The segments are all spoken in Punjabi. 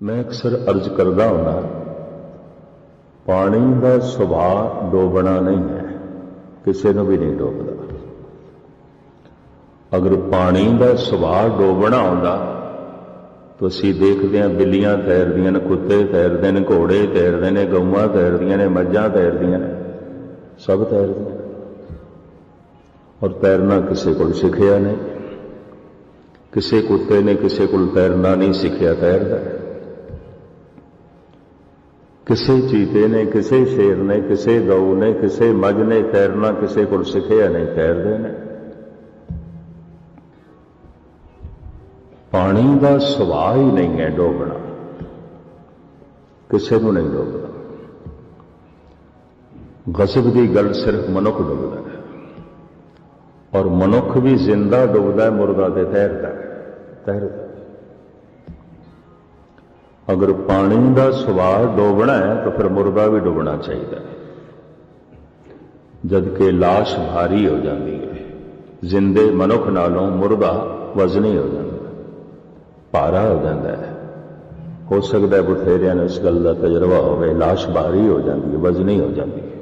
ਮੈਂ ਅਕਸਰ ਅਰਜ਼ ਕਰਦਾ ਹੁੰਦਾ, ਪਾਣੀ ਦਾ ਸੁਭਾਅ ਡੋਬਣਾ ਨਹੀਂ ਹੈ, ਕਿਸੇ ਨੂੰ ਵੀ ਨਹੀਂ ਡੋਬਦਾ। ਅਗਰ ਪਾਣੀ ਦਾ ਸੁਭਾਅ ਡੋਬਣਾ ਹੁੰਦਾ, ਤਾਂ ਅਸੀਂ ਦੇਖਦੇ ਹਾਂ ਬਿੱਲੀਆਂ ਤੈਰਦੀਆਂ ਨੇ, ਕੁੱਤੇ ਤੈਰਦੇ ਨੇ, ਘੋੜੇ ਤੈਰਦੇ ਨੇ, ਗਊਆਂ ਤੈਰਦੀਆਂ ਨੇ, ਮੱਝਾਂ ਤੈਰਦੀਆਂ ਨੇ, ਸਭ ਤੈਰਦੀਆਂ ਔਰ ਤੈਰਨਾ ਕਿਸੇ ਕੋਲ ਸਿੱਖਿਆ ਨਹੀਂ, ਕਿਸੇ ਕੁੱਤੇ ਨੇ ਕਿਸੇ ਕੋਲ ਤੈਰਨਾ ਨਹੀਂ ਸਿੱਖਿਆ, ਤੈਰਦਾ ਕਿਸੇ ਚੀਤੇ ਨੇ, ਕਿਸੇ ਸ਼ੇਰ ਨੇ, ਕਿਸੇ ਗਊ ਨੇ, ਕਿਸੇ ਮੱਝ ਨੇ ਤੈਰਨਾ ਕਿਸੇ ਕੋਲ ਸਿੱਖਿਆ ਨਹੀਂ ਤੈਰਦੇ ਨੇ ਪਾਣੀ ਦਾ ਸੁਭਾਅ ਹੀ ਨਹੀਂ ਹੈ ਡੋਬਣਾ। ਕਿਸੇ ਨੂੰ ਨਹੀਂ ਡੋਬਦਾ ਗਜ਼ਬ ਦੀ ਗੱਲ ਸਿਰਫ ਮਨੁੱਖ ਡੁੱਬਦਾ ਹੈ। ਔਰ ਮਨੁੱਖ ਵੀ ਜ਼ਿੰਦਾ ਡੁੱਬਦਾ ਹੈ ਮੁਰਦਾ ਤੇ ਤੈਰਦਾ ਹੈ। ਤੈਰਦਾ ਅਗਰ ਪਾਣੀ ਦਾ ਸੁਭਾਅ ਡੋਬਣਾ ਹੈ ਤਾਂ ਫਿਰ ਮੁਰਦਾ ਵੀ ਡੁੱਬਣਾ ਚਾਹੀਦਾ ਹੈ ਜਦ ਕਿ লাশ ਭਾਰੀ ਹੋ ਜਾਂਦੀ ਹੈ ਜ਼ਿੰਦੇ ਮਨੁੱਖ ਨਾਲੋਂ ਮੁਰਦਾ ਵਜ਼ਨੀ ਹੋ ਜਾਂਦਾ ਹੈ ਭਾਰਾ ਹੋ ਜਾਂਦਾ ਹੈ ਹੋ ਸਕਦਾ ਹੈ ਬਥੇਰਿਆਂ ਨੂੰ ਇਸ ਗੱਲ ਦਾ ਤਜਰਬਾ ਹੋਵੇ লাশ ਭਾਰੀ ਹੋ ਜਾਂਦੀ ਹੈ ਵਜ਼ਨੀ ਹੋ ਜਾਂਦੀ ਹੈ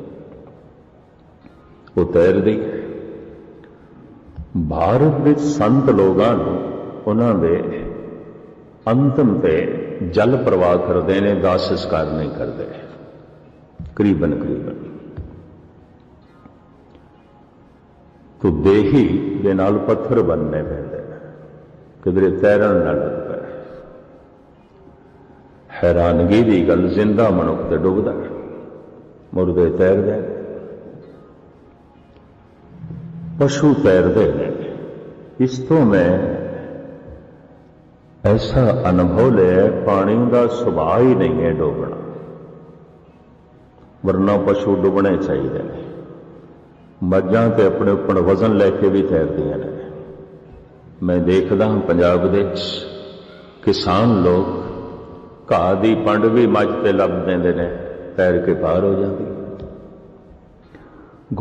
ਉਹ ਤੈਰਦੀ ਹੈ ਭਾਰਤ ਵਿੱਚ ਸੰਤ ਲੋਕਾਂ ਨੂੰ ਉਹਨਾਂ ਦੇ ਅੰਤਮ ਤੇ ਜਲ ਪ੍ਰਵਾਹ ਕਰਦੇ ਨੇ, ਦਾਸ ਸੰਸਕਾਰ ਨਹੀਂ ਕਰਦੇ। ਕਰੀਬਨ ਕਰੀਬਨ। ਤੋ ਦੇਹੀ ਦੇ ਨਾਲ ਪੱਥਰ ਬੰਨਣੇ ਪੈਂਦੇ ਨੇ। ਕਿਧਰੇ ਤੈਰਨ ਨਾਲ ਲੱਗ ਹੈਰਾਨਗੀ ਦੀ ਗੱਲ ਜ਼ਿੰਦਾ ਮਨੁੱਖ ਤੇ ਡੁੱਬਦਾ ਮੁਰਦੇ ਤੈਰਦੇ ਪਸ਼ੂ ਤੈਰਦੇ ਨੇ। ਇਸ ਤੋਂ ਮੈਂ ਐਸਾ ਅਨੁਭਵ ਲਿਆ ਪਾਣੀ ਦਾ ਸੁਭਾਅ ਹੀ ਨਹੀਂ ਹੈ ਡੋਬਣਾ। ਵਰਨਾ ਪਸ਼ੂ ਡੁੱਬਣੇ ਚਾਹੀਦੇ ਨੇ। ਮੱਝਾਂ ਤੇ ਆਪਣੇ ਉੱਪਰ ਵਜ਼ਨ ਲੈ ਕੇ ਵੀ ਤੈਰਦੀਆਂ ਨੇ। ਮੈਂ ਦੇਖਦਾ ਹਾਂ ਪੰਜਾਬ ਦੇ ਵਿੱਚ ਕਿਸਾਨ ਲੋਕ ਘਾਹ ਦੀ ਪੰਡ ਵੀ ਮੱਝ ਤੇ ਲੱਭ ਦਿੰਦੇ ਨੇ, ਤੈਰ ਕੇ ਪਾਰ ਹੋ ਜਾਂਦੀ।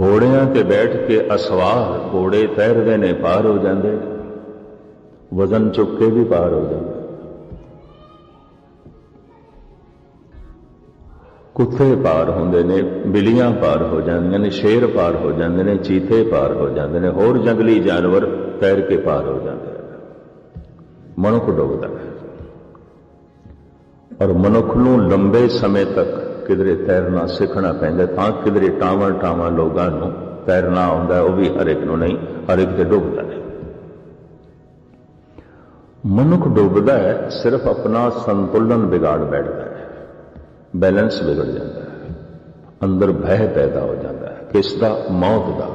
ਘੋੜਿਆਂ ਤੇ ਬੈਠ ਕੇ ਅਸਵਾਰ ਘੋੜੇ ਤੈਰਦੇ ਨੇ, ਪਾਰ ਹੋ ਜਾਂਦੇ ਨੇ। ਵਜ਼ਨ ਚੁੱਕ ਕੇ ਵੀ ਪਾਰ ਹੋ ਜਾਂਦਾ। ਕੁੱਤੇ ਪਾਰ ਹੁੰਦੇ ਨੇ, ਬਿੱਲੀਆਂ ਪਾਰ ਹੋ ਜਾਂਦੀਆਂ ਨੇ, ਸ਼ੇਰ ਪਾਰ ਹੋ ਜਾਂਦੇ ਨੇ ਚੀਤੇ ਪਾਰ ਹੋ ਜਾਂਦੇ ਨੇ, ਹੋਰ ਜੰਗਲੀ ਜਾਨਵਰ ਤੈਰ ਕੇ ਪਾਰ ਹੋ ਜਾਂਦੇ ਨੇ। ਮਨੁੱਖ ਡੁੱਬਦਾ ਹੈ। ਔਰ ਮਨੁੱਖ ਨੂੰ ਲੰਬੇ ਸਮੇਂ ਤੱਕ ਕਿਧਰੇ ਤੈਰਨਾ ਸਿੱਖਣਾ ਪੈਂਦਾ, ਤਾਂ ਕਿਧਰੇ ਟਾਵਾਂ ਟਾਵਾਂ ਲੋਕਾਂ ਨੂੰ ਤੈਰਨਾ ਆਉਂਦਾ, ਉਹ ਵੀ ਹਰ ਇੱਕ ਨੂੰ ਨਹੀਂ, ਹਰ ਇੱਕ ਤੇ ਡੁੱਬਦਾ ਹੈ। ਮਨੁੱਖ ਡੁੱਬਦਾ ਹੈ, ਸਿਰਫ ਆਪਣਾ ਸੰਤੁਲਨ ਵਿਗਾੜ ਬੈਠਦਾ ਹੈ। ਬੈਲੈਂਸ ਵਿਗੜ ਜਾਂਦਾ ਹੈ। ਅੰਦਰ ਭੈ ਪੈਦਾ ਹੋ ਜਾਂਦਾ ਹੈ। ਕਿਸ ਦਾ ਮੌਤ ਦਾ।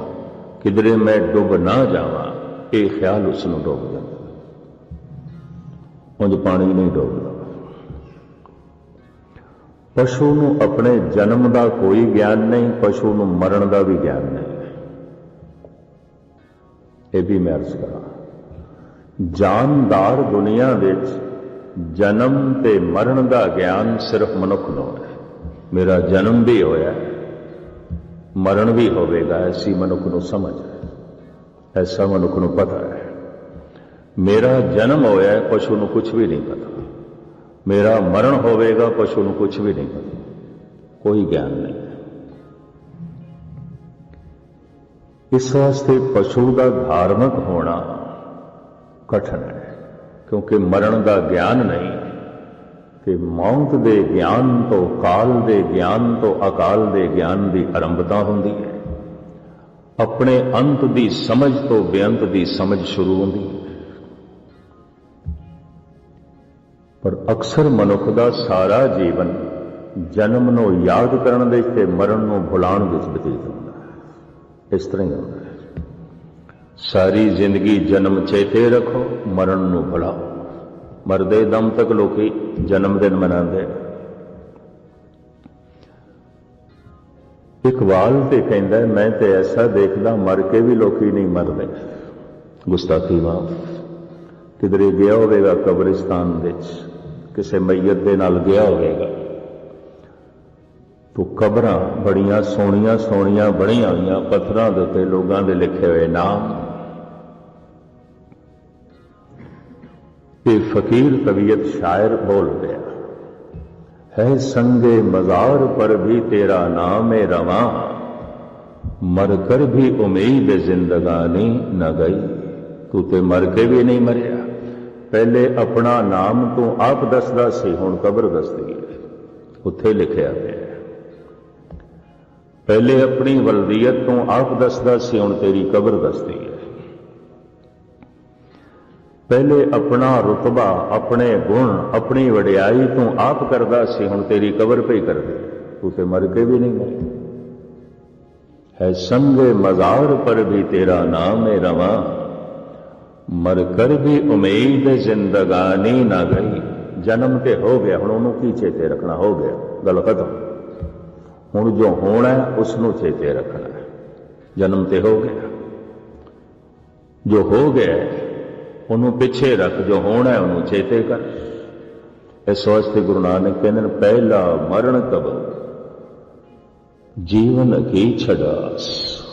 ਕਿਧਰੇ ਮੈਂ ਡੁੱਬ ਨਾ ਜਾਵਾਂ, ਇਹ ਖਿਆਲ ਉਸ ਨੂੰ ਡੁੱਬ ਜਾਂਦਾ ਉਂਝ ਪਾਣੀ ਨਹੀਂ ਡੁੱਬਦਾ। ਪਸ਼ੂ ਨੂੰ ਆਪਣੇ ਜਨਮ ਦਾ ਕੋਈ ਗਿਆਨ ਨਹੀਂ, ਪਸ਼ੂ ਨੂੰ ਮਰਨ ਦਾ ਵੀ ਗਿਆਨ ਨਹੀਂ। ਇਹ ਵੀ ਮੈਂ ਅਰਜ਼ ਕਰਾਂ ਜਾਨਦਾਰ ਦੁਨੀਆ ਵਿੱਚ ਜਨਮ ਤੇ ਮਰਨ ਦਾ ਗਿਆਨ ਸਿਰਫ ਮਨੁੱਖ ਨੂੰ ਹੈ। ਮੇਰਾ ਜਨਮ ਵੀ ਹੋਇਆ ਮਰਨ ਵੀ ਹੋਵੇਗਾ, ਐਸੀ ਮਨੁੱਖ ਨੂੰ ਸਮਝ ਹੈ, ਐਸਾ ਮਨੁੱਖ ਨੂੰ ਪਤਾ ਹੈ। ਮੇਰਾ ਜਨਮ ਹੋਇਆ ਪਸ਼ੂ ਨੂੰ ਕੁਝ ਵੀ ਨਹੀਂ ਪਤਾ। ਮੇਰਾ ਮਰਨ ਹੋਵੇਗਾ, ਪਸ਼ੂ ਨੂੰ ਕੁਝ ਵੀ ਨਹੀਂ ਪਤਾ। ਕੋਈ ਗਿਆਨ ਨਹੀਂ ਇਸ ਵਾਸਤੇ ਪਸ਼ੂ ਦਾ ਧਾਰਮਿਕ ਹੋਣਾ ਕਠਨ ਹੈ। ਕਿਉਂਕਿ ਮਰਨ ਦਾ ਗਿਆਨ ਨਹੀਂ, ਤੇ ਮੌਤ ਦੇ ਗਿਆਨ ਤੋਂ ਕਾਲ ਦੇ ਗਿਆਨ ਤੋਂ ਅਕਾਲ ਦੇ ਗਿਆਨ ਦੀ ਆਰੰਭਤਾ ਹੁੰਦੀ ਹੈ। ਆਪਣੇ ਅੰਤ ਦੀ ਸਮਝ ਤੋਂ ਬੇਅੰਤ ਦੀ ਸਮਝ ਸ਼ੁਰੂ ਹੁੰਦੀ ਹੈ। ਪਰ ਅਕਸਰ ਮਨੁੱਖ ਦਾ ਸਾਰਾ ਜੀਵਨ ਜਨਮ ਨੂੰ ਯਾਦ ਕਰਨ ਦੇ ਤੇ ਮਰਨ ਨੂੰ ਭੁਲਾਉਣ ਵਿੱਚ ਬਤੀਤ ਹੁੰਦਾ ਹੈ। ਇਸ ਤਰ੍ਹਾਂ ਹੀ ਹੁੰਦਾ ਹੈ। ਸਾਰੀ ਜ਼ਿੰਦਗੀ ਜਨਮ ਚੇਤੇ ਰੱਖੋ, ਮਰਨ ਨੂੰ ਭੁਲਾਓ। ਮਰਦੇ ਦਮ ਤੱਕ ਲੋਕੀ ਜਨਮ ਦਿਨ ਮਨਾਉਂਦੇ ਇਕਬਾਲ ਤੇ ਕਹਿੰਦਾ, ਮੈਂ ਤੇ ਐਸਾ ਦੇਖਦਾ, ਮਰ ਕੇ ਵੀ ਲੋਕੀ ਨਹੀਂ ਮਰਦੇ। ਗੁਸਤਾਖੀ ਮਾਫ। ਕਿਧਰੇ ਗਿਆ ਹੋਵੇਗਾ ਕਬਰਿਸਤਾਨ ਵਿੱਚ, ਕਿਸੇ ਮਈਤ ਦੇ ਨਾਲ ਗਿਆ ਹੋਵੇਗਾ। ਤੋ ਕਬਰਾਂ ਬੜੀਆਂ ਸੋਹਣੀਆਂ ਸੋਹਣੀਆਂ ਬਣੀਆਂ ਹੋਈਆਂ, ਪੱਥਰਾਂ ਦੇ ਉੱਤੇ ਲੋਕਾਂ ਦੇ ਲਿਖੇ ਹੋਏ ਨਾਮ। ਇਹ ਫਕੀਰ ਤਬੀਅਤ ਸ਼ਾਇਰ ਬੋਲ ਰਿਹਾ है संगे मजार पर भी तेरा नाम है रवा मर कर भी उम्मीद जिंदगानी न गई ਤੂੰ ਤੇ ਮਰ ਕੇ ਵੀ ਨਹੀਂ ਮਰਿਆ ਪਹਿਲੇ ਆਪਣਾ ਨਾਮ ਤੂੰ ਆਪ ਦੱਸਦਾ ਸੀ ਹੁਣ ਕਬਰ ਦੱਸਦੀ ਹੈ ਉੱਥੇ ਲਿਖਿਆ ਪਿਆ ਹੈ। ਪਹਿਲੇ ਆਪਣੀ ਵਲਦੀਅਤ ਤੂੰ ਆਪ ਦੱਸਦਾ ਸੀ ਹੁਣ ਤੇਰੀ ਕਬਰ ਦੱਸਦੀ ਹੈ ਪਹਿਲੇ ਆਪਣਾ ਰਤਬਾ ਆਪਣੇ ਗੁਣ ਆਪਣੀ ਵਡਿਆਈ ਤੂੰ ਆਪ ਕਰਦਾ ਸੀ ਹੁਣ ਤੇਰੀ ਕਬਰ ਪਈ ਕਰਦੇ। ਤੂੰ ਤੇ ਮਰ ਕੇ ਵੀ ਨਹੀਂ ਮਰਿਆ ਹੈ ਸੰਗੇ ਮਜ਼ਾਰ ਪਰ ਵੀ ਤੇਰਾ ਨਾਮ ਹੈ ਰਵਾ। ਮਰ ਕਰ ਵੀ ਉਮੀਦ ਜ਼ਿੰਦਗਾਨੀ ਨਾ ਗਈ। ਜਨਮ ਤੇ ਹੋ ਗਿਆ ਹੁਣ ਉਹਨੂੰ ਕੀ ਚੇਤੇ ਰੱਖਣਾ? ਹੋ ਗਿਆ। ਗੱਲ ਖਤਮ। ਹੁਣ ਜੋ ਹੋਣਾ ਹੈ, ਉਸ ਨੂੰ ਚੇਤੇ ਰੱਖਣਾ। ਜਨਮ ਤੇ ਹੋ ਗਿਆ। ਜੋ ਹੋ ਗਿਆ ਉਹਨੂੰ ਪਿੱਛੇ ਰੱਖ, ਜੋ ਹੋਣਾ ਹੈ ਉਹਨੂੰ ਚੇਤੇ ਕਰ। ਇਸ ਵਾਸਤੇ ਗੁਰੂ ਨਾਨਕ ਕਹਿੰਦੇ ਨੇ, ਪਹਿਲਾ ਮਰਨ ਕਬ ਜੀਵਨ ਕੀ ਛਡਾਸ,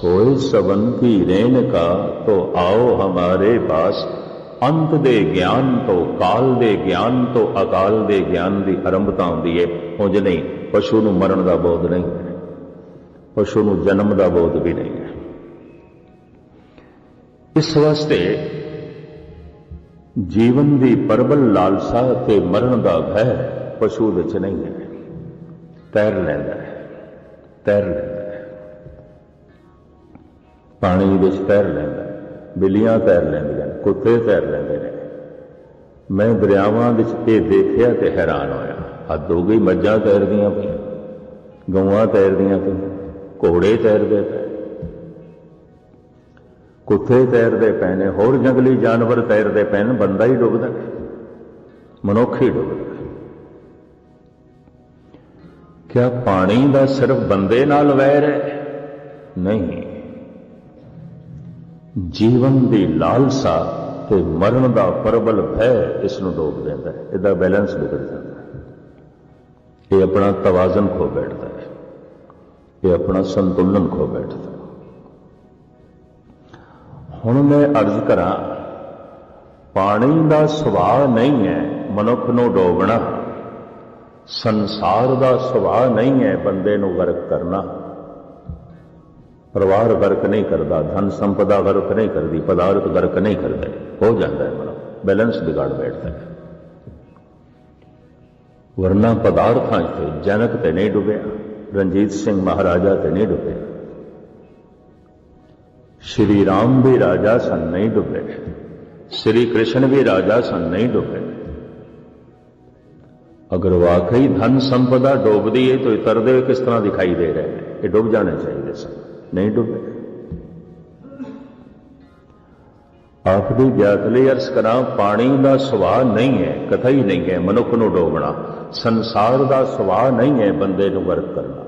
ਹੋਏ ਸਵਨ ਕੀ ਰੇਨ ਕਾ, ਤੋ ਆਓ ਹਮਾਰੇ ਪਾਸ, ਅੰਤ ਦੇ ਗਿਆਨ ਤੋਂ ਕਾਲ ਦੇ ਗਿਆਨ ਤੋਂ ਅਕਾਲ ਦੇ ਗਿਆਨ ਦੀ ਆਰੰਭਤਾ ਹੁੰਦੀ ਹੈ ਉੰਜ ਨਹੀਂ, ਪਸ਼ੂ ਨੂੰ ਮਰਨ ਦਾ ਬੋਧ ਨਹੀਂ ਪਸ਼ੂ ਨੂੰ ਜਨਮ ਦਾ ਬੋਧ ਵੀ ਨਹੀਂ ਹੈ। ਇਸ ਵਾਸਤੇ ਜੀਵਨ ਦੀ ਪਰਬਲ ਲਾਲਸਾ ਤੇ ਮਰਨ ਦਾ ਭੈ ਪਸ਼ੂ ਵਿੱਚ ਨਹੀਂ ਹੈ। ਤੈਰ ਲੈਂਦਾ ਹੈ। ਤੈਰ ਲੈਂਦਾ ਹੈ। ਪਾਣੀ ਵਿੱਚ ਤੈਰ ਲੈਂਦਾ ਬਿੱਲੀਆਂ ਤੈਰ ਲੈਂਦੀਆਂ ਨੇ, ਕੁੱਤੇ ਤੈਰ ਲੈਂਦੇ ਨੇ। ਮੈਂ ਦਰਿਆਵਾਂ ਵਿੱਚ ਇਹ ਦੇਖਿਆ ਤੇ ਹੈਰਾਨ ਹੋਇਆ। ਹੱਦ ਹੋ ਗਈ, ਮੱਝਾਂ ਤੈਰਦੀਆਂ ਪਈਆਂ, ਗਊਆਂ ਤੈਰਦੀਆਂ ਪਈਆਂ, ਘੋੜੇ ਤੈਰਦੇ ਪਏ। ਕੁੱਤੇ ਤੈਰਦੇ ਪਏ ਨੇ ਹੋਰ ਜੰਗਲੀ ਜਾਨਵਰ ਤੈਰਦੇ ਪਏ ਨੇ ਬੰਦਾ ਹੀ ਡੁੱਬਦਾ ਮਨੁੱਖ ਹੀ ਡੁੱਬਦਾ ਕਿਆ ਪਾਣੀ ਦਾ ਸਿਰਫ ਬੰਦੇ ਨਾਲ ਵੈਰ ਹੈ? ਨਹੀਂ। ਜੀਵਨ ਦੀ ਲਾਲਸਾ ਤੇ ਮਰਨ ਦਾ ਪਰਬਲ ਭੈ ਇਸ ਨੂੰ ਡੋਬ ਦਿੰਦਾ ਹੈ। ਇਹਦਾ ਬੈਲੈਂਸ ਵਿਗੜ ਜਾਂਦਾ ਹੈ। ਇਹ ਆਪਣਾ ਤਵਾਜ਼ਨ ਖੋ ਬੈਠਦਾ ਹੈ। ਇਹ ਆਪਣਾ ਸੰਤੁਲਨ ਖੋ ਬੈਠਦਾ ਹੈ। ਹੁਣ ਮੈਂ ਅਰਜ਼ ਕਰਾਂ, ਪਾਣੀ ਦਾ ਸੁਭਾਅ ਨਹੀਂ ਹੈ ਮਨੁੱਖ ਨੂੰ ਡੋਬਣਾ, ਸੰਸਾਰ ਦਾ ਸੁਭਾਅ ਨਹੀਂ ਹੈ ਬੰਦੇ ਨੂੰ ਗਰਕ ਕਰਨਾ। ਪਰਿਵਾਰ ਗਰਕ ਨਹੀਂ ਕਰਦਾ, ਧਨ ਸੰਪਦਾ ਗਰਕ ਨਹੀਂ ਕਰਦੀ, ਪਦਾਰਥ ਗਰਕ ਨਹੀਂ ਕਰਦੇ, ਹੋ ਜਾਂਦਾ ਹੈ ਮਨ ਬੈਲੈਂਸ ਵਿਗੜ ਬੈਠਦਾ ਹੈ। ਵਰਨਾ ਪਦਾਰਥਾਂ 'ਚ ਜਨਕ ਤੇ ਨਹੀਂ ਡੁੱਬਿਆ, ਰਣਜੀਤ ਸਿੰਘ ਮਹਾਰਾਜਾ ਤੇ ਨਹੀਂ ਡੁੱਬਿਆ। ਸ਼੍ਰੀ ਰਾਮ ਵੀ ਰਾਜਾ ਸਨ, ਨਹੀਂ ਡੁੱਬੇ। ਸ਼੍ਰੀ ਕ੍ਰਿਸ਼ਨ ਵੀ ਰਾਜਾ ਸਨ, ਨਹੀਂ ਡੁੱਬੇ। ਅਗਰ ਵਾਕਈ ਧਨ ਸੰਪਦਾ ਡੁੱਬਦੀ ਹੈ ਤਾਂ ਇਹ ਤਰਦੇ ਹੋਏ ਕਿਸ ਤਰ੍ਹਾਂ ਦਿਖਾਈ ਦੇ ਰਹੇ ਨੇ? ਇਹ ਡੁੱਬ ਜਾਣੇ ਚਾਹੀਦੇ ਸਨ। ਨਹੀਂ ਡੁੱਬੇ। ਆਪ ਗਿਆਤ ਲਈ ਅਰਸ ਕਰਾਂ, ਪਾਣੀ ਦਾ ਸੁਭਾਅ ਨਹੀਂ ਹੈ, ਕਥਾ ਹੀ ਨਹੀਂ ਹੈ ਮਨੁੱਖ ਨੂੰ ਡੋਬਣਾ। ਸੰਸਾਰ ਦਾ ਸੁਭਾਅ ਨਹੀਂ ਹੈ ਬੰਦੇ ਨੂੰ ਗਰਕ ਕਰਨਾ।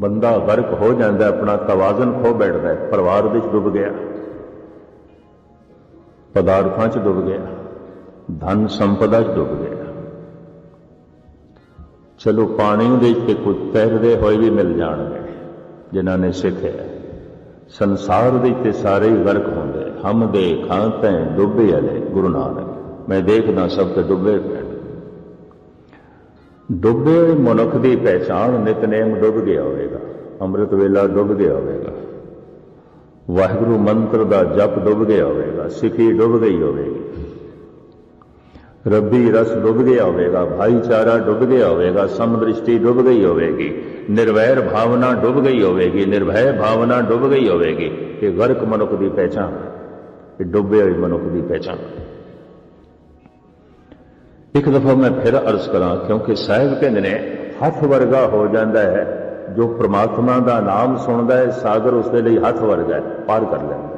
ਬੰਦਾ ਗਰਕ ਹੋ ਜਾਂਦਾ, ਆਪਣਾ ਤਵਾਜ਼ਨ ਖੋ ਬੈਠਦਾ ਪਰਿਵਾਰ ਵਿੱਚ ਡੁੱਬ ਗਿਆ। ਪਦਾਰਥਾਂ 'ਚ ਡੁੱਬ ਗਿਆ, ਧਨ ਸੰਪਦਾ 'ਚ ਡੁੱਬ ਗਿਆ। ਚਲੋ ਪਾਣੀ ਦੇ ਤੇ ਕੁਝ ਤੈਰਦੇ ਹੋਏ ਵੀ ਮਿਲ ਜਾਣਗੇ, ਜਿਨ੍ਹਾਂ ਨੇ ਸਿੱਖਿਆ ਸੰਸਾਰ ਦੇ ਤੇ ਸਾਰੇ ਹੀ ਗਰਕ ਹੁੰਦੇ ਹਮ ਦੇ ਖਾਂ ਤੈ ਡੁੱਬੇ ਵਾਲੇ ਗੁਰੂ ਨਾਨਕ। ਮੈਂ ਦੇਖਦਾ ਸਭ ਤੇ ਡੁੱਬੇ ਪਏ ਡੁੱਬੇ ਹੋਏ ਮਨੁੱਖ ਦੀ ਪਹਿਚਾਣ ਨਿਤਨੇਮ ਡੁੱਬ ਗਿਆ ਹੋਵੇਗਾ। ਅੰਮ੍ਰਿਤ ਵੇਲਾ ਡੁੱਬ ਗਿਆ ਹੋਵੇਗਾ। ਵਾਹਿਗੁਰੂ ਮੰਤਰ ਦਾ ਜਪ ਡੁੱਬ ਗਿਆ ਹੋਵੇਗਾ, ਸਿੱਖੀ ਡੁੱਬ ਗਈ ਹੋਵੇਗੀ। ਰੱਬੀ ਰਸ ਡੁੱਬ ਗਿਆ ਹੋਵੇਗਾ, ਭਾਈਚਾਰਾ ਡੁੱਬ ਗਿਆ ਹੋਵੇਗਾ, ਸਮਦ੍ਰਿਸ਼ਟੀ ਡੁੱਬ ਗਈ ਹੋਵੇਗੀ, ਨਿਰਵੈਰ ਭਾਵਨਾ ਡੁੱਬ ਗਈ ਹੋਵੇਗੀ ਨਿਰਭੈ ਭਾਵਨਾ ਡੁੱਬ ਗਈ ਹੋਵੇਗੀ ਇਹ ਗਰਕ ਮਨੁੱਖ ਦੀ ਪਹਿਚਾਣ ਇਹ ਡੁੱਬੇ ਹੋਏ ਮਨੁੱਖ ਦੀ ਪਹਿਚਾਣ। ਇੱਕ ਦਫਾ ਮੈਂ ਫਿਰ ਅਰਜ਼ ਕਰਾਂ, ਕਿਉਂਕਿ ਸਾਹਿਬ ਕਹਿੰਦੇ ਨੇ, ਹੱਥ ਵਰਗਾ ਹੋ ਜਾਂਦਾ ਹੈ, ਜੋ ਪ੍ਰਮਾਤਮਾ ਦਾ ਨਾਮ ਸੁਣਦਾ ਹੈ, ਸਾਗਰ ਉਸ ਦੇ ਲਈ ਹੱਥ ਵਰਗਾ ਹੈ, ਪਾਰ ਕਰ ਲੈਂਦਾ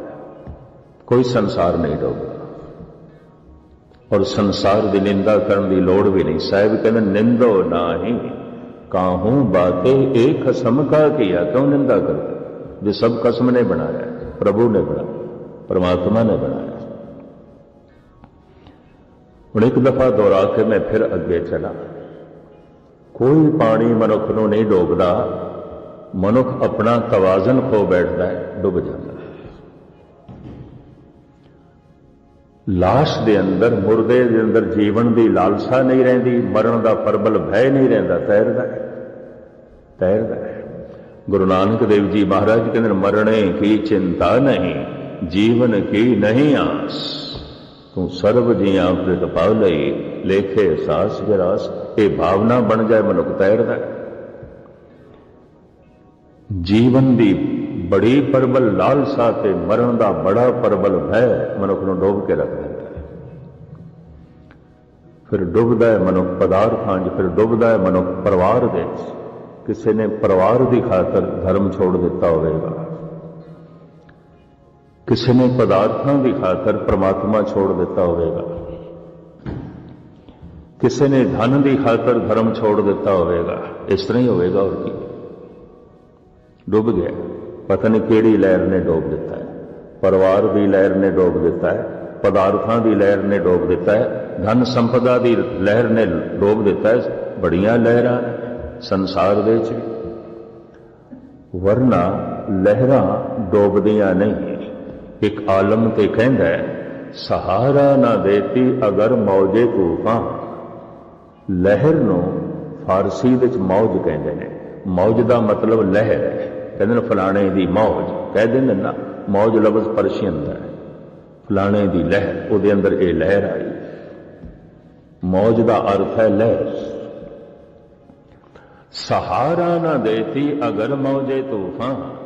ਕੋਈ ਸੰਸਾਰ ਨਹੀਂ ਡੋਬਦਾ। ਔਰ ਸੰਸਾਰ ਦੀ ਨਿੰਦਾ ਕਰਨ ਦੀ ਲੋੜ ਵੀ ਨਹੀਂ। ਸਾਹਿਬ ਕਹਿੰਦੇ, ਨਿੰਦੋ ਨਾਹੀ, ਕਾਹੂ ਬਾਤੇ ਇੱਕ ਖਸਮ ਕਾ ਕੀਆ? ਕਿਉਂ ਨਿੰਦਾ ਕਰਦੇ? ਜੋ ਸਭ ਕਸਮ ਨੇ ਬਣਾਇਆ, ਪ੍ਰਭੂ ਨੇ ਬਣਾਇਆ, ਪਰਮਾਤਮਾ ਨੇ ਬਣਾਇਆ। ਹੁਣ ਇੱਕ ਦਫਾ ਦੁਹਰਾ ਕੇ ਮੈਂ ਫਿਰ ਅੱਗੇ ਚਲਾ। ਕੋਈ ਪਾਣੀ ਮਨੁੱਖ ਨੂੰ ਨਹੀਂ ਡੋਬਦਾ। ਮਨੁੱਖ ਆਪਣਾ ਤਵਾਜ਼ਨ ਖੋ ਬੈਠਦਾ ਹੈ ਡੁੱਬ ਜਾਂਦਾ ਲਾਸ਼ ਦੇ ਅੰਦਰ ਮੁਰਦੇ ਦੇ ਅੰਦਰ ਜੀਵਨ ਦੀ ਲਾਲਸਾ ਨਹੀਂ ਰਹਿੰਦੀ ਮਰਨ ਦਾ ਪਰਬਲ ਭੈ ਨਹੀਂ ਰਹਿੰਦਾ ਤੈਰਦਾ ਤੈਰਦਾ ਗੁਰੂ ਨਾਨਕ ਦੇਵ ਜੀ ਮਹਾਰਾਜ ਕਹਿੰਦੇ ਨੇ, ਮਰਣੇ ਕੀ ਚਿੰਤਾ ਨਹੀਂ ਜੀਵਨ ਕੀ ਨਹੀਂ ਆਸ। ਤੂੰ ਸਰਬ ਜੀਆਂ ਪ੍ਰਿਤ ਪਾਉ ਲਈ ਲੇਖੇ ਸਾਸ ਵਿਰਾਸ ਇਹ ਭਾਵਨਾ ਬਣ ਜਾਏ ਮਨੁੱਖ ਤੈਰਦਾ। ਜੀਵਨ ਦੀ ਬੜੀ ਪਰਬਲ ਲਾਲਸਾ ਤੇ ਮਰਨ ਦਾ ਬੜਾ ਪਰਬਲ ਭੈ ਮਨੁੱਖ ਨੂੰ ਡੋਬ ਕੇ ਰੱਖ ਦਿੰਦਾ ਹੈ। ਫਿਰ ਡੁੱਬਦਾ ਹੈ ਮਨੁੱਖ ਪਦਾਰਥਾਂ 'ਚ, ਫਿਰ ਡੁੱਬਦਾ ਹੈ ਮਨੁੱਖ ਪਰਿਵਾਰ ਦੇ ਕਿਸੇ ਨੇ ਪਰਿਵਾਰ ਦੀ ਖਾਤਰ ਧਰਮ ਛੋੜ ਦਿੱਤਾ ਹੋਵੇਗਾ। ਕਿਸੇ ਨੇ ਪਦਾਰਥਾਂ ਦੀ ਖਾਤਰ ਪ੍ਰਮਾਤਮਾ ਛੋੜ ਦਿੱਤਾ ਹੋਵੇਗਾ। ਕਿਸੇ ਨੇ ਧਨ ਦੀ ਖਾਤਰ ਧਰਮ ਛੋੜ ਦਿੱਤਾ ਹੋਵੇਗਾ। ਇਸ ਤਰ੍ਹਾਂ ਹੀ ਹੋਵੇਗਾ ਹੋਰ ਕੀ। ਡੁੱਬ ਗਿਆ। ਪਤਾ ਨਹੀਂ ਕਿਹੜੀ ਲਹਿਰ ਨੇ ਡੋਬ ਦਿੱਤਾ ਹੈ। ਪਰਿਵਾਰ ਦੀ ਲਹਿਰ ਨੇ ਡੋਬ ਦਿੱਤਾ ਹੈ। ਪਦਾਰਥਾਂ ਦੀ ਲਹਿਰ ਨੇ ਡੋਬ ਦਿੱਤਾ ਹੈ। ਧਨ ਸੰਪਦਾ ਦੀ ਲਹਿਰ ਨੇ ਡੋਬ ਦਿੱਤਾ ਹੈ। ਬੜੀਆਂ ਲਹਿਰਾਂ ਸੰਸਾਰ ਦੇ ਵਿੱਚ। ਵਰਨਾ ਲਹਿਰਾਂ ਡੋਬਦੀਆਂ ਨਹੀਂ। ਇੱਕ ਆਲਮ ਤੇ ਕਹਿੰਦਾ ਸਹਾਰਾ ਨਾ ਦੇਤੀ ਅਗਰ ਮੌਜੇ ਤੂਫਾਂ। ਲਹਿਰ ਨੂੰ ਫਾਰਸੀ ਵਿੱਚ ਮੌਜ ਕਹਿੰਦੇ ਨੇ। ਮੌਜ ਦਾ ਮਤਲਬ ਲਹਿਰ ਹੈ। ਕਹਿੰਦੇ ਨੇ ਫਲਾਣੇ ਦੀ ਮੌਜ। ਕਹਿੰਦੇ ਨੇ ਨਾ, ਮੌਜ ਲਫ਼ਜ਼ ਪਰਸ਼ੀਅਨ ਦਾ ਹੈ। ਫਲਾਣੇ ਦੀ ਲਹਿਰ, ਉਹਦੇ ਅੰਦਰ ਇਹ ਲਹਿਰ ਆਈ। ਮੌਜ ਦਾ ਅਰਥ ਹੈ ਲਹਿਰ। ਸਹਾਰਾ ਨਾ ਦੇਤੀ ਅਗਰ ਮੌਜੇ ਤੂਫਾਂ।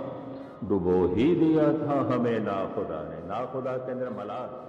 डुबो ही दिया था हमें ना खुदा ने ना खुदा के अंदर मलाल